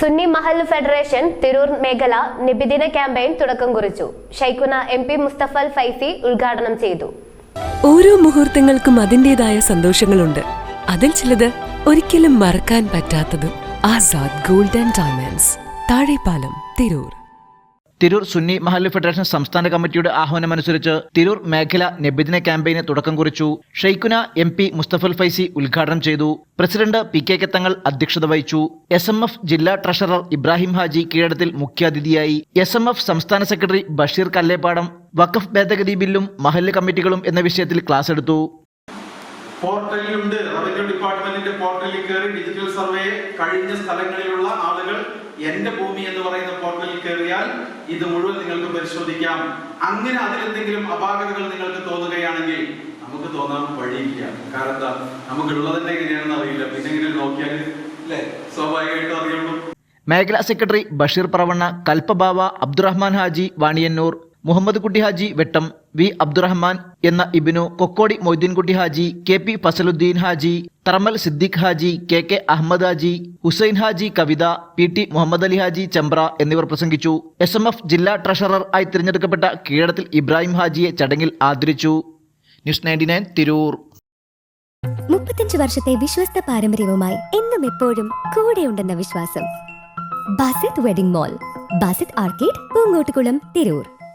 Sunni Mahal federation Tirur മേഖല നിബിദിന campaign തുടക്കം കുറിച്ചു. ഷൈഖുന എം പി മുസ്തഫൽ ഫൈസി ഉദ്ഘാടനം ചെയ്തു. ഓരോ മുഹൂർത്തങ്ങൾക്കും അതിന്റെതായ സന്തോഷങ്ങളുണ്ട്. അതിൽ ചിലത് ഒരിക്കലും മറക്കാൻ പറ്റാത്തതും. Azad golden diamonds Thazhepalam Tirur. Tirur Sunni മഹല്ല് ഫെഡറേഷൻ സംസ്ഥാന കമ്മിറ്റിയുടെ ആഹ്വാനമനുസരിച്ച് തിരൂർ മേഖല നബിദിന ക്യാമ്പയിന് തുടക്കം കുറിച്ചു. ഷെയ്ഖുന എം പി മുസ്തഫൽ ഫൈസി ഉദ്ഘാടനം ചെയ്തു. President P K K Thangal അധ്യക്ഷത വഹിച്ചു. എസ് എം എഫ് ജില്ലാ ട്രഷറർ ഇബ്രാഹിം ഹാജി കീഴടത്തിൽ മുഖ്യാതിഥിയായി. എസ് എം എഫ് സംസ്ഥാന സെക്രട്ടറി ബഷീർ കല്ലേപ്പാടം വഖഫ് ഭേദഗതി ബില്ലും മഹല്ല് കമ്മിറ്റികളും എന്ന വിഷയത്തിൽ ക്ലാസ് എടുത്തു. പോർട്ടലിലുണ്ട്. റവന്യൂ ഡിപ്പാർട്ട്മെന്റിന്റെ പോർട്ടലിൽ കയറി ഡിജിറ്റൽ സർവേ കഴിഞ്ഞ സ്ഥലങ്ങളിലുള്ള ആളുകൾ എന്റെ ഭൂമി എന്ന് ഇത് മുഴുവൻ നിങ്ങൾക്ക് പരിശോധിക്കാം. അങ്ങനെ അതിലെന്തെങ്കിലും അപാകതകൾ നിങ്ങൾക്ക് തോന്നുകയാണെങ്കിൽ നമുക്ക് തോന്നാൻ വഴിയില്ല. കാരണം എന്താ? നമുക്കുള്ളത് എങ്ങനെയാണെന്ന് അറിയില്ല. പിന്നെ എങ്ങനെ നോക്കിയാൽ അല്ലേ സ്വാഭാവികമായിട്ടും അറിയുള്ളൂ. മേഖലാ സെക്രട്ടറി ബഷീർ പ്രവണ്ണ കൽപ്പബാവ അബ്ദുറഹ്മാൻ ഹാജി വാണിയന്നൂർ മുഹമ്മദ് കുട്ടി ഹാജി വെട്ടം വി അബ്ദുറഹ്മാൻ എന്ന Ibnu Kokkodi Moideenkutty Haji K P Fazaluddin Haji Tharamal Siddique Haji K K Ahammed Haji Hussain Haji Kavitha P T Muhammad Ali Haji Chembra എന്നിവർ പ്രസംഗിച്ചു. എസ് എം എഫ് ജില്ലാ ട്രഷറർ ആയി തിരഞ്ഞെടുക്കപ്പെട്ട കീഴടത്തിൽ ഇബ്രാഹിം ഹാജിയെ ചടങ്ങിൽ ആദരിച്ചു. News ninety nine Tirur. മുപ്പത്തഞ്ച് വർഷത്തെ വിശ്വസ്ത പാരമ്പര്യവുമായി എന്നും എപ്പോഴും കൂടെയുണ്ടെന്ന വിശ്വാസം. Basith wedding mall Basith arcade Poongottukulam Tirur.